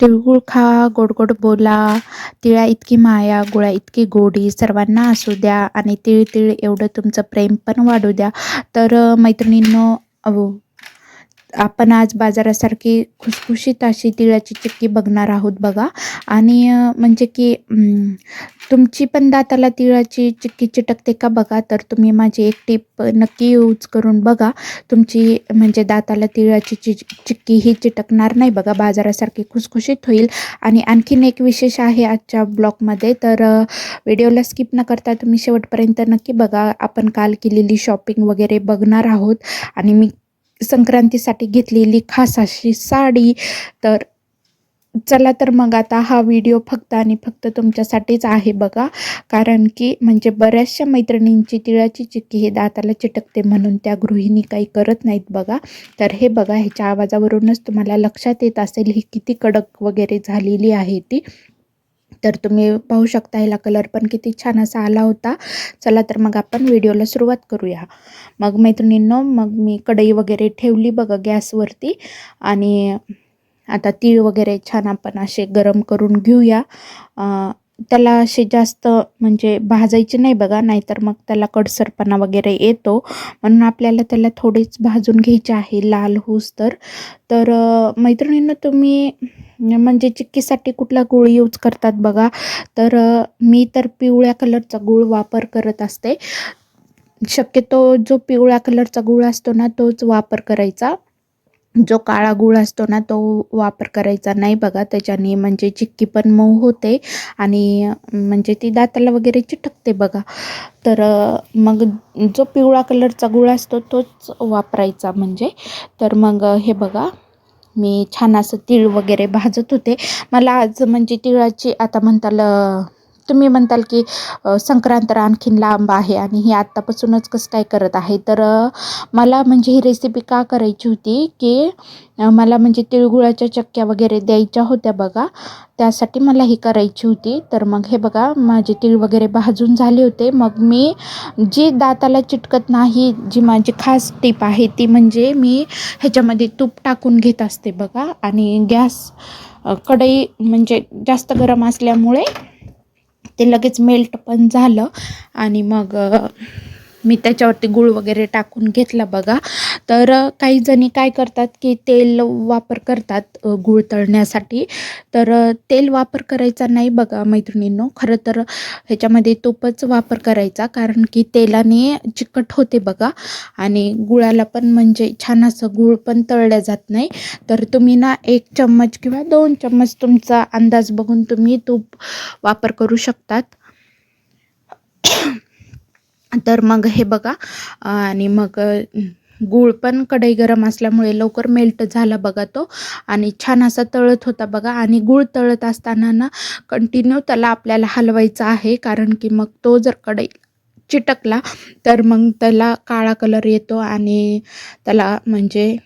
तिळगुळ खा गोड गोड बोला तिळा इतकी माया गुळा इतकी गोडी सर्वांना असू द्या आणि तिळ तिळ एवढं तुमचं प्रेम पण वाढू द्या. तर मैत्रिणींनो अहो आपण आज बाजारासारखी खुसखुशीत अशी तिळाची चिक्की बघणार आहोत बघा. आणि म्हणजे की तुमची पण दाताला तिळाची चिक्की चिटकते का बघा? तर तुम्ही माझी एक टीप नक्की यूज करून बघा. तुमची म्हणजे दाताला तिळाची चि चिक्की ही चिटकणार नाही बघा. बाजारासारखी खुसखुशीत होईल. आणि आणखीन एक विशेष आहे आजच्या ब्लॉगमध्ये. तर व्हिडिओला स्किप न करता तुम्ही शेवटपर्यंत नक्की बघा. आपण काल केलेली शॉपिंग वगैरे बघणार आहोत. आणि मी संक्रांतीसाठी घेतलेली खास अशी साडी. तर चला तर मग आता हा व्हिडिओ फक्त आणि फक्त तुमच्यासाठीच आहे बघा. कारण की म्हणजे बऱ्याचशा मैत्रिणींची तिळाची चिक्की हे दाताला चिटकते म्हणून त्या गृहिणी काही करत नाहीत बघा. तर हे बघा ह्याच्या आवाजावरूनच तुम्हाला लक्षात येत असेल ही किती कडक वगैरे झालेली आहे ती. तर तुम्ही पाहू शकता ह्याला कलर पण किती छान असा आला होता. चला तर मग आपण व्हिडिओला सुरुवात करूया. मग मैत्रिणींनो मग मी कढई वगैरे ठेवली बघा गॅसवरती. आणि आता तीळ वगैरे छान आपण असे गरम करून घेऊया. त्याला असे जास्त म्हणजे भाजायचे नाही बघा नाहीतर मग त्याला कडसरपणा वगैरे येतो. म्हणून आपल्याला त्याला थोडेच भाजून घ्यायचे आहे लाल हूस तर. तर मैत्रिणींना तुम्ही म्हणजे चिक्कीसाठी कुठला गूळ यूज करतात बघा. तर मी तर पिवळ्या कलरचा गूळ वापर करत असते. शक्यतो जो पिवळ्या कलरचा गूळ असतो ना तोच वापर करायचा. जो काळा गूळ असतो ना तो वापर करायचा नाही बघा. त्याच्याने म्हणजे चिक्की पण मऊ होते आणि म्हणजे ती दाताला वगैरे चिटकते बघा. तर मग जो पिवळा कलरचा गूळ असतो तोच वापरायचा म्हणजे. तर मग हे बघा मी छान असं तीळ वगैरे भाजत होते. मला आज म्हणजे तिळाची आता म्हणताल तुम्ही म्हणताल की संक्रांत तर आणखीन लांब आहे आणि ही आत्तापासूनच कसं काय करत आहे? तर मला म्हणजे ही रेसिपी का करायची होती की मला म्हणजे तिळगुळाच्या चक्क्या वगैरे द्यायच्या होत्या बघा. त्यासाठी मला ही करायची होती. तर मग हे बघा माझे तीळ वगैरे भाजून झाले होते. मग मी जी दाताला चिटकत नाही जी माझी खास टीप आहे ती म्हणजे मी ह्याच्यामध्ये तूप टाकून घेत असते बघा. आणि गॅस कढई म्हणजे जास्त गरम असल्यामुळे ते लगेच मेल्ट पण झालं आणि मग मी त्याच्यावरती गूळ वगैरे टाकून घेतला बघा. तर काही जणी काय करतात की तेल वापर करतात गूळ तळण्यासाठी. तर तेल वापर करायचा नाही बघा मैत्रिणींनो. खरं तर ह्याच्यामध्ये तूपच वापर करायचा कारण की तेलाने चिकट होते बघा. आणि गुळाला पण म्हणजे छान असं गूळ पण तळल्या जात नाही. तर तुम्ही ना एक चम्मच किंवा दोन चम्मच तुमचा अंदाज बघून तुम्ही तूप वापर करू शकतात. तर मग हे बघा आणि मग गूळ पण कढई गरम असल्यामुळे लवकर मेल्ट झाला बघा तो. आणि छान असा तळत होता बघा. आणि गूळ तळत असताना ना कंटिन्यू त्याला आपल्याला हलवायचा आहे. कारण की मग तो जर कढई चिटकला तर मग त्याला काळा कलर येतो आणि त्याला म्हणजे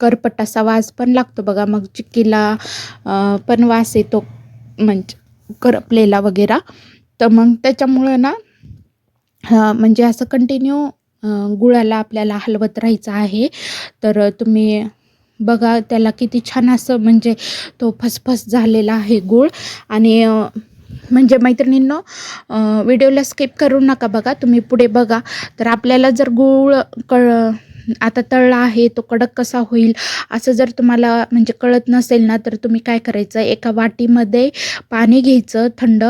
करपट असा वास पण लागतो बघा. मग चिक्कीला पण वास येतो म्हणजे करपलेला वगैरे. तर मग त्याच्यामुळं ना म्हणजे असं कंटिन्यू गुळाला आपल्याला हलवत राहायचं आहे. तर तुम्ही बघा त्याला किती छान असं म्हणजे तो फसफस झालेला आहे गूळ. आणि म्हणजे मैत्रिणींनो व्हिडिओला स्किप करू नका बघा. तुम्ही पुढे बघा. तर आपल्याला जर गूळ कळ आता तळला आहे तो कडक कसा होईल? असं जर तुम्हाला म्हणजे कळत नसेल ना तर तुम्ही काय करायचं? एका वाटीमध्ये पाणी घ्यायचं थंड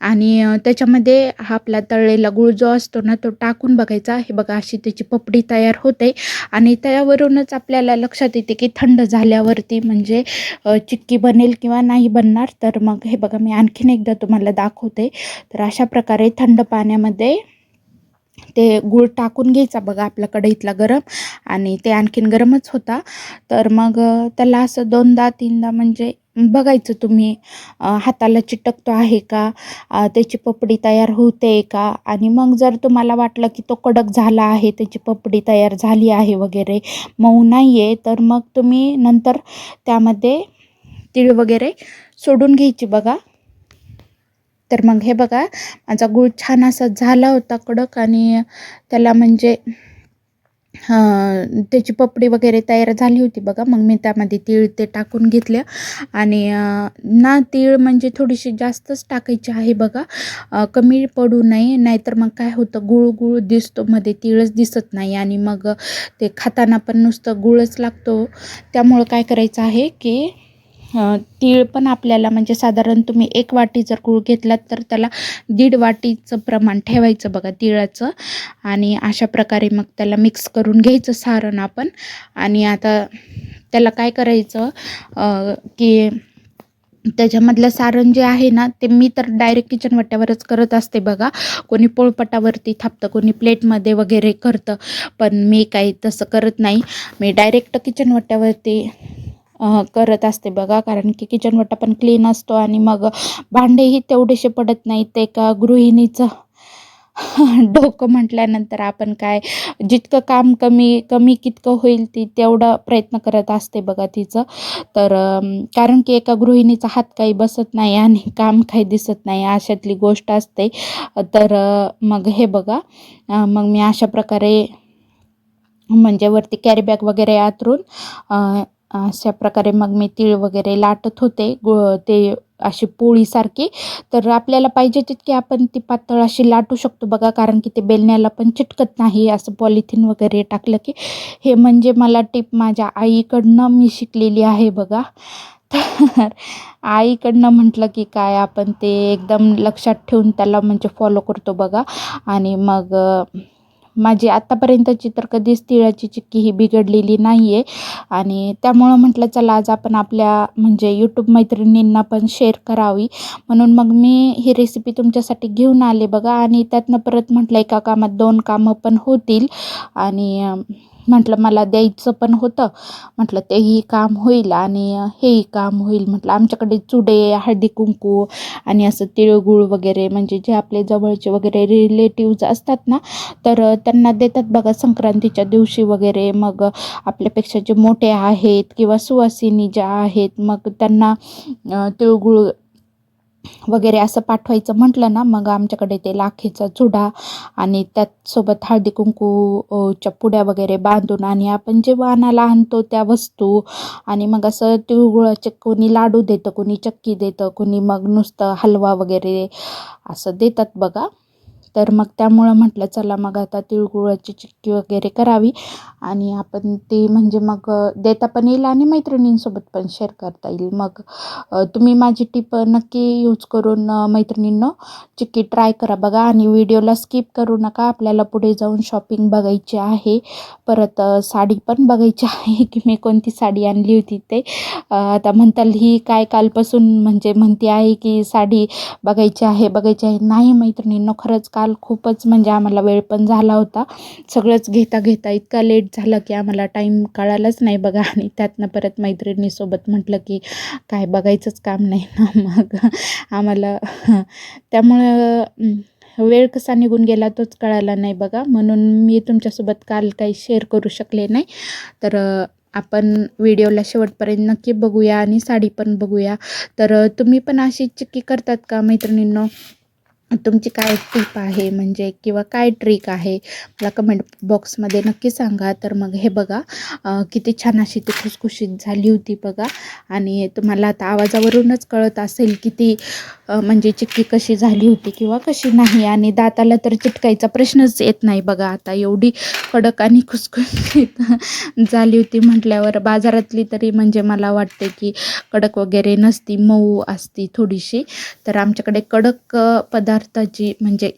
आणि त्याच्यामध्ये हा आपला तळलेला गूळ जो असतो ना तो टाकून बघायचा. हे बघा अशी त्याची पपडी तयार होते आणि त्यावरूनच आपल्याला लक्षात येते की थंड झाल्यावरती म्हणजे चिक्की बनेल किंवा नाही बनणार. तर मग हे बघा मी आणखीन एकदा तुम्हाला दाखवते. तर अशा प्रकारे थंड पाण्यामध्ये ते गूळ टाकून घ्यायचा बघा आपला कढईतला गरम. आणि ते आणखीन गरमच होता. तर मग त्याला असं दोनदा तीनदा म्हणजे बघायचं तुम्ही हाताला चिटकतो आहे का? त्याची पपडी तयार होते का? आणि मग जर तुम्हाला वाटलं की तो कडक झाला आहे त्याची पपडी तयार झाली आहे वगैरे मऊ नाही आहे तर मग तुम्ही नंतर त्यामध्ये तीळ वगैरे सोडून घ्यायची बघा. तर मग हे बघा माझा गूळ छान असा झाला होता कडक आणि त्याला म्हणजे त्याची पपडी वगैरे तयार झाली होती बघा. मग मी त्यामध्ये तीळ ते टाकून घेतले आणि ना तीळ म्हणजे थोडीशी जास्तच टाकायची आहे बघा. कमी पडू नये नाहीतर मग काय होतं गुळ गुळ दिसतो मध्ये तीळच दिसत नाही आणि मग ते खाताना पण नुसतं गुळच लागतो. त्यामुळं काय करायचं आहे की तीळ पण आपल्याला म्हणजे साधारण तुम्ही एक वाटी जर गूळ घेतलात तर त्याला दीड वाटीचं प्रमाण ठेवायचं बघा तिळाचं. आणि अशा प्रकारे मग त्याला मिक्स करून घ्यायचं सारण आपण. आणि आता त्याला काय करायचं की त्याच्यामधलं सारण जे आहे ना ते मी तर डायरेक्ट किचन वाट्यावरच करत असते बघा. कोणी पोळपटावरती थापतं कोणी प्लेटमध्ये वगैरे करतं. पण मी काही तसं करत नाही. मी डायरेक्ट किचन वाट्यावरती करत असते बघा. कारण की किचनवटा पण क्लीन असतो आणि मग भांडेही तेवढेसे पडत नाहीत. एका गृहिणीचं डोकं म्हटल्यानंतर आपण काय जितकं काम कमी कमी कितकं होईल ती तेवढा प्रयत्न करत असते बघा तिचं. तर कारण की एका गृहिणीचा हात काही बसत नाही आणि काम काही दिसत नाही अशातली गोष्ट असते. तर मग हे बघा. मग मी अशा प्रकारे म्हणजे वरती कॅरीबॅग वगैरे आतरून अशा प्रकारे मग मी तीळ वगैरे लाटत होते गो ते अशी पोळीसारखी तर आपल्याला पाहिजे तितकी आपण ती पातळ अशी लाटू शकतो बघा कारण की ते बेलण्याला पण चिटकत नाही असं पॉलिथिन वगैरे टाकलं की. हे म्हणजे मला टिप माझ्या आईकडनं मी शिकलेली आहे बघा. तर आईकडनं म्हटलं की काय आपण ते एकदम लक्षात ठेवून त्याला म्हणजे फॉलो करतो बघा. आणि मग माझी आत्तापर्यंतची तर कधीच तिळाची चिक्की ही बिघडलेली नाही आहे आणि त्यामुळं म्हटलं चला आज आपण आपल्या म्हणजे यूट्यूब मैत्रिणींना पण शेअर करावी. म्हणून मग मी ही रेसिपी तुमच्यासाठी घेऊन आले बघा. आणि त्यातनं परत म्हटलं एका कामात दोन कामं पण होतील. आणि म्हटलं मला द्यायचं पण होतं. म्हटलं तेही काम होईल आणि हेही काम होईल. म्हटलं आमच्याकडे चुडे हळदी कुंकू आणि असं तिळगुळ वगैरे म्हणजे जे आपले जवळचे वगैरे रिलेटिव्ज असतात ना तर त्यांना देतात बघा संक्रांतीच्या दिवशी वगैरे. मग आपल्यापेक्षा जे मोठे आहेत किंवा सुवासिनी ज्या आहेत मग त्यांना तिळगुळ वगैरे असं पाठवायचं म्हटलं ना मग आमच्याकडे ते लाखेचा चुडा आणि त्याचसोबत हळदी कुंकूच्या पुड्या वगैरे बांधून आणि आपण जे वाणाला आणतो त्या वस्तू आणि मग असं तिळगुळाचे कोणी लाडू देतं कोणी चक्की देतं कोणी मग नुसतं हलवा वगैरे असं देतात बघा. तर मग त्यामुळं म्हटलं चला मग आता तिळगुळाची चिक्की वगैरे करावी आणि आपण ती म्हणजे मग देता पण येईल आणि मैत्रिणींसोबत पण शेअर करता येईल. मग तुम्ही माझी टिप नक्की यूज करून मैत्रिणींनो चिक्की ट्राय करा बघा आणि व्हिडिओला स्किप करू नका. आपल्याला पुढे जाऊन शॉपिंग बघायची आहे. परत साडी पण बघायची आहे की मी कोणती साडी आणली होती ते. आता म्हणताल ही काय कालपासून म्हणजे म्हणते आहे की साडी बघायची आहे बघायची आहे. नाही मैत्रिणींनो खरंच का काल खूपच म्हणजे आम्हाला वेळ पण झाला होता. सगळंच घेता घेता इतका लेट झाला की आम्हाला टाईम कळालाच नाही बघा. आणि त्यातनं परत मैत्रिणीसोबत म्हटलं की काय बघायचंच काम नाही ना मग आम्हाला त्यामुळं वेळ कसा निघून गेला तोच कळाला नाही बघा. म्हणून मी तुमच्यासोबत काल काही शेअर करू शकले नाही. तर आपण व्हिडिओला शेवटपर्यंत नक्की बघूया आणि साडी पण बघूया. तर तुम्ही पण अशी चिक्की करतात का मैत्रिणींनो? तुमची काय टिप आहे? म्हणजे किंवा काय ट्रिक आहे? मला कमेंट बॉक्समध्ये नक्की सांगा. तर मग हे बघा किती छान अशी ती खुसखुशीत झाली होती बघा. आणि तुम्हाला आता आवाजावरूनच कळत असेल की ती म्हणजे चिक्की कशी झाली होती किंवा कशी नाही. आणि दाताला तर चिटकायचा प्रश्नच येत नाही बघा. आता एवढी कडक आणि खुसखुशीत झाली होती म्हटल्यावर बाजारातली तरी म्हणजे मला वाटते की कडक वगैरे नसती मऊ असती थोडीशी. तर आमच्याकडे कडक पदार्थ पदार्थाची म्हणजे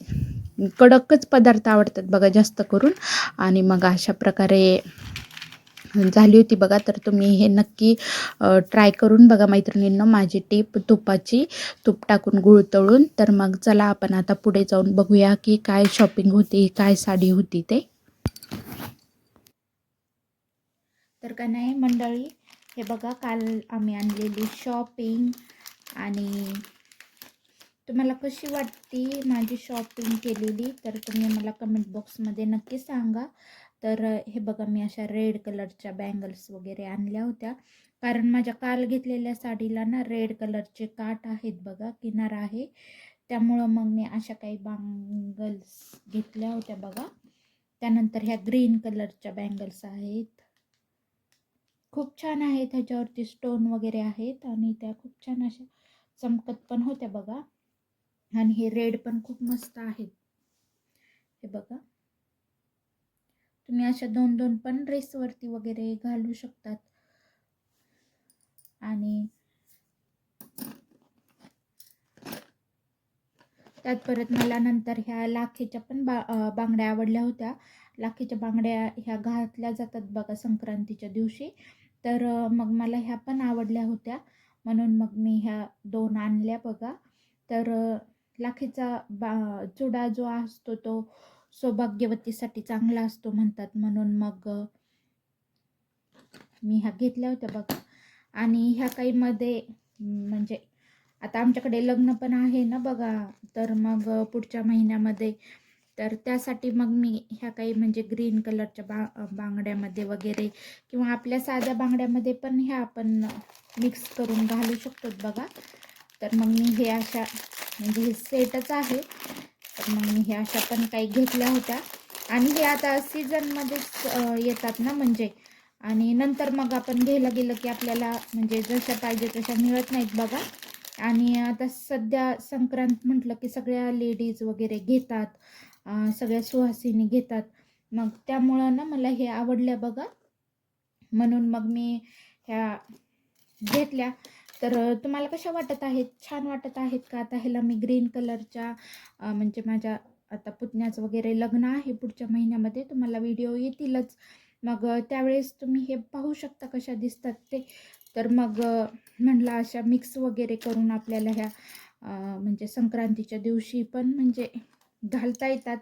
कडकच पदार्थ आवडतात बघा जास्त करून. आणि मग अशा प्रकारे झाली होती बघा तर तुम्ही हे नक्की ट्राय करून बघा मैत्रिणींनो माझी टीप तुपाची. तूप टाकून गुळ तळून तर मग चला आपण आता पुढे जाऊन बघूया की काय शॉपिंग होती काय साडी होती ते. तर का नाही मंडळी हे बघा काल आम्ही आणलेली शॉपिंग आणि तुम्हाला कशी वाटती माझी शॉपिंग केलेली तर तुम्ही मला कमेंट बॉक्समध्ये नक्की सांगा. तर हे बघा मी अशा रेड कलरच्या बँगल्स वगैरे आणल्या होत्या. कारण माझ्या काल घेतलेल्या साडीला ना रेड कलरचे काठ आहेत बघा किनार आहे. त्यामुळं मग मी अशा काही बँगल्स घेतल्या होत्या बघा. त्यानंतर ह्या ग्रीन कलरच्या बँगल्स आहेत. खूप छान आहेत ह्याच्यावरती स्टोन वगैरे आहेत आणि त्या खूप छान अशा चमकत पण होत्या बघा. आणि हे रेड पण खूप मस्त आहेत. हे बघा. तुम्ही अशा दोन दोन पण ड्रेसवरती वगैरे घालू शकतात. आणि त्यात परत मला नंतर ह्या लाखेच्या पण बा बांगड्या आवडल्या होत्या. लाखेच्या बांगड्या ह्या घातल्या जातात बघा संक्रांतीच्या दिवशी. तर मग मला ह्या पण आवडल्या होत्या. म्हणून मग मी ह्या दोन आणल्या बघा. तर लाखेचा बा चुडा जो असतो तो सौभाग्यवतीसाठी चांगला असतो म्हणतात. म्हणून मग मी ह्या घेतल्या होत्या बघा. आणि ह्या काही मध्ये अं, म्हणजे आता आमच्याकडे लग्न पण आहे ना बघा. तर मग पुढच्या महिन्यामध्ये तर त्यासाठी मग मी ह्या काही म्हणजे ग्रीन कलरच्या बा बांगड्यामध्ये वगैरे किंवा आपल्या साध्या बांगड्यामध्ये पण ह्या आपण मिक्स करून घालू शकतो बघा. तर मग मी हे अशा म्हणजे हे सेटच आहे. तर मग मी हे अशा पण काही घेतल्या होत्या. आणि हे आता सीझनमध्येच येतात ना म्हणजे. आणि नंतर मग आपण घ्यायला गेलं की आपल्याला म्हणजे जशा पाहिजे तशा मिळत नाहीत बघा. आणि आता सध्या संक्रांत म्हटलं की सगळ्या लेडीज वगैरे घेतात. सगळ्या सुहासिनी घेतात. मग त्यामुळं ना मला हे आवडल्या बघा. म्हणून मग मी ह्या घेतल्या. तर तुम्हाला कशा वाटत आहेत? छान वाटत आहेत का? आता ह्याला मी ग्रीन कलरच्या म्हणजे माझ्या आता पुतण्याचं वगैरे लग्न आहे पुढच्या महिन्यामध्ये तुम्हाला व्हिडिओ येतीलच. मग त्यावेळेस तुम्ही हे पाहू शकता कशा दिसतात ते. तर मग म्हणला अशा मिक्स वगैरे करून आपल्याला ह्या म्हणजे संक्रांतीच्या दिवशी पण म्हणजे घालता येतात.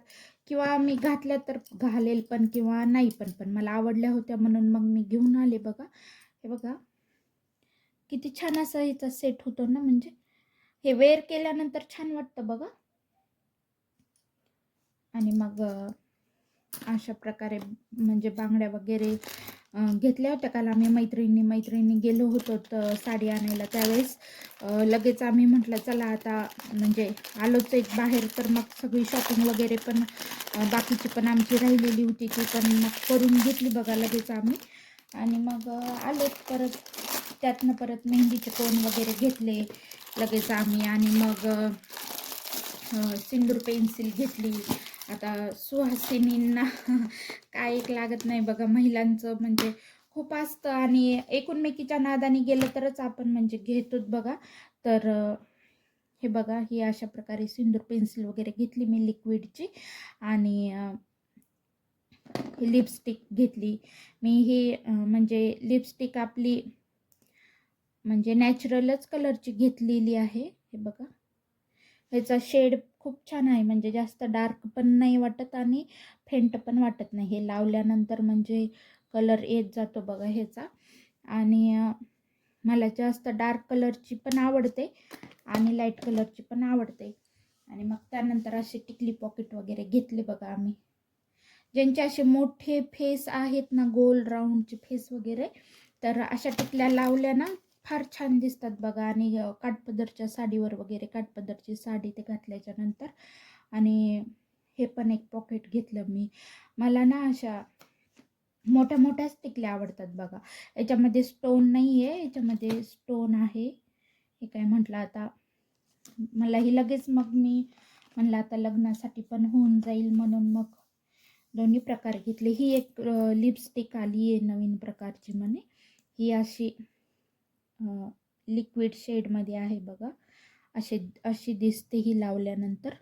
किंवा मी घातल्या तर घालेल पण किंवा नाही पण पण मला आवडल्या होत्या म्हणून मग मी घेऊन आले बघा. हे बघा. किती छान असा याचा सेट होतो ना म्हणजे. हे वेअर केल्यानंतर छान वाटतं बघा. आणि मग अशा प्रकारे म्हणजे बांगड्या वगैरे घेतल्या होत्या काल आम्ही मैत्रिणी. मैत्रिणी गेलो होतो तर साडी आणायला त्यावेळेस लगेच आम्ही म्हटलं चला आता म्हणजे आलोच एक बाहेर तर मग सगळी शॉपिंग वगैरे पण बाकीची पण आमची राहिलेली होती ती पण मग करून घेतली बघा लगेच आम्ही. आणि मग आलोच परत. त्यातनं परत मेहंदीचे कोण वगैरे घेतले लगेच आम्ही आणि मग सिंदूर पेन्सिल घेतली. आता सुहासिनींना काय एक लागत नाही बघा महिलांचं म्हणजे खूप असतं आणि एकूणमेकीच्या नादाने गेलं तरच आपण म्हणजे घेतोच बघा. तर हे बघा ही अशा प्रकारे सिंदूर पेन्सिल वगैरे घेतली मी लिक्विडची आणि ही लिपस्टिक घेतली. मी ही म्हणजे लिपस्टिक आपली म्हणजे नॅचरलच कलरची घेतलेली आहे. हे बघा. ह्याचा शेड खूप छान आहे. म्हणजे जास्त डार्क पण नाही वाटत आणि फेंट पण वाटत नाही. हे लावल्यानंतर म्हणजे कलर येत जातो बघा ह्याचा. आणि मला जास्त डार्क कलरची पण आवडते आणि लाइट कलरची पण आवडते. आणि मग त्यानंतर असे टिकली पॉकेट वगैरे घेतले बघा आम्ही. ज्यांचे असे मोठे फेस आहेत ना गोल राऊंडचे फेस वगैरे तर अशा टिकल्या लावल्या ना फार छान दिसतात बघा. आणि काठपदरच्या साडीवर वगैरे काठपदरची साडी ते घातल्याच्या नंतर आणि हे पण एक पॉकेट घेतलं मी. मला ना अशा मोठ्या मोठ्याच टिकल्या आवडतात बघा. याच्यामध्ये स्टोन नाही आहे याच्यामध्ये स्टोन आहे. हे काय म्हटलं आता? मला ही लगेच मग मी म्हणलं आता लग्नासाठी पण होऊन जाईल म्हणून मग दोन्ही प्रकार घेतले. ही एक लिपस्टिक आली आहे नवीन प्रकारची म्हणे. ही अशी लिक्विड शेडमध्ये आहे बघा. असे अशी दिसते ही लावल्यानंतर.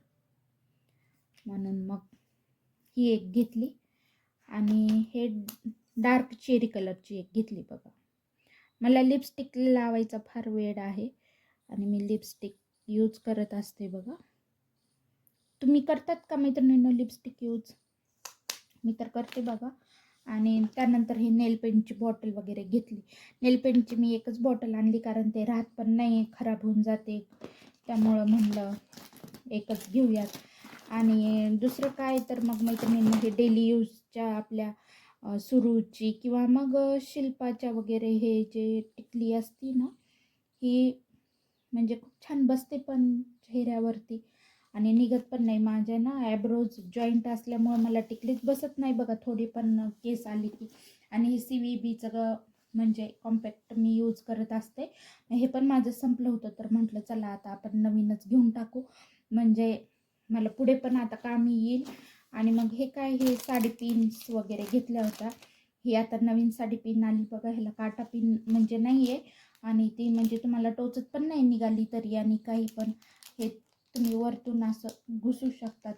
म्हणून मग ही एक घेतली. आणि हे डार्क चेरी कलरची एक घेतली बघा. मला लिपस्टिक लावायचा फार वेळ आहे. आणि मी लिपस्टिक यूज करत असते बघा. तुम्ही करतात का मैत्रिणींना लिपस्टिक यूज मी तर करते बघा. आणि त्यानंतर हे नेल पेंटची बॉटल वगैरे घेतली. नेल पेंटची मी एकच बॉटल आणली कारण ते राहत पण नाही खराब होऊन जाते. त्यामुळं म्हणलं एकच घेऊयात. आणि दुसरं काय तर मग मैत्रिणींना हे डेली यूजच्या आपल्या सुरूची किंवा मग शिल्पाच्या वगैरे हे जे टिकली असती ना ही म्हणजे खूप छान बसते पण चेहऱ्यावरती. आणि निघत पण नाही. माझ्या ना ॲब्रोज जॉईंट असल्यामुळं मला टिकलीच बसत नाही बघा. थोडी पण केस आली की. आणि हे सी व्ही बीचं ग म्हणजे कॉम्पॅक्ट मी यूज करत असते. हे पण माझं संपलं होतं. तर म्हटलं चला आता आपण नवीनच घेऊन टाकू. म्हणजे मला पुढे पण आता कामी येईल. आणि मग हे काय हे साडी पिन्स वगैरे घेतल्या होत्या. ही आता नवीन साडी पिन आली बघा. ह्याला काटा पिन म्हणजे नाही आहे आणि ती म्हणजे तुम्हाला टोचत पण नाही निघाली तरी आणि काही पण. हे तुम्ही वरतून असं घुसू शकतात.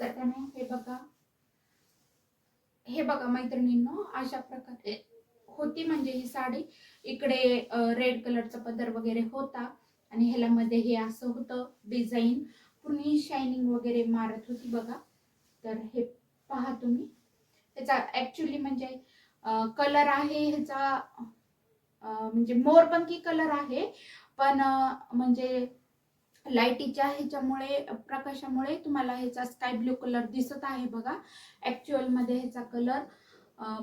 तर त्याने हे बघा हे बघा मैत्रिणींनो अशा प्रकारे होती म्हणजे ही साडी. इकडे रेड कलरचा पदर वगैरे होता आणि ह्याला मध्ये हे असं होतं डिझाईन पूर्ण शायनिंग वगैरे मारत होती बघा. तर हे पहा तुम्ही. ह्याचा ऍक्च्युली म्हणजे कलर आहे ह्याचा म्हणजे मोरपंखी कलर आहे. पण म्हणजे लाईटीच्या ह्याच्यामुळे प्रकाशामुळे तुम्हाला ह्याचा स्काय ब्ल्यू कलर दिसत आहे बघा. ॲक्च्युअलमध्ये ह्याचा कलर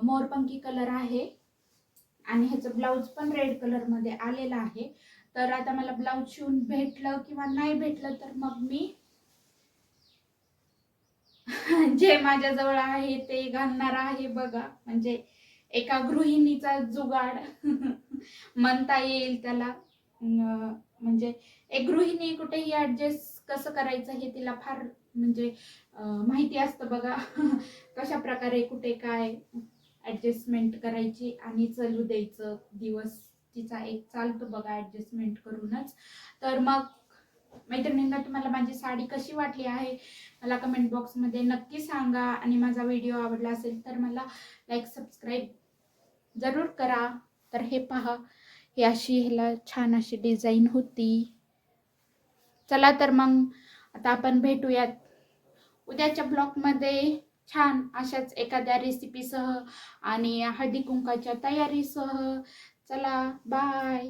मोरपंखी कलर आहे. आणि ह्याचं ब्लाऊज पण रेड कलरमध्ये आलेला आहे. तर आता मला ब्लाऊज शिवून भेटलं किंवा नाही भेटलं तर मग मी जे माझ्याजवळ आहे ते घालणार आहे बघा. म्हणजे एका गृहिणीचा जुगाड. म्हणता येईल त्याला. म्हणजे एक गृहिणी कुठेही ऍडजस्ट कसं करायचं हे तिला फार म्हणजे माहिती असतं बघा. कशा प्रकारे कुठे काय ऍडजस्टमेंट करायची आणि चालू द्यायचं. दिवस तिचा एक चालतो बघा ऍडजस्टमेंट करूनच. तर मग मैत्रिणींना तुम्हाला माझी साडी कशी वाटली आहे? मला कमेंट बॉक्समध्ये नक्की सांगा. आणि माझा व्हिडिओ आवडला असेल तर मला लाईक सबस्क्राईब जरूर करा. तर हे पहा. ही अशी ह्याला छान अशी डिझाईन होती. चला तर मग आता आपण भेटूयात. उद्याच्या ब्लॉगमध्ये छान अशाच एखाद्या रेसिपीसह आणि हळदी कुंकाच्या तयारीसह चला बाय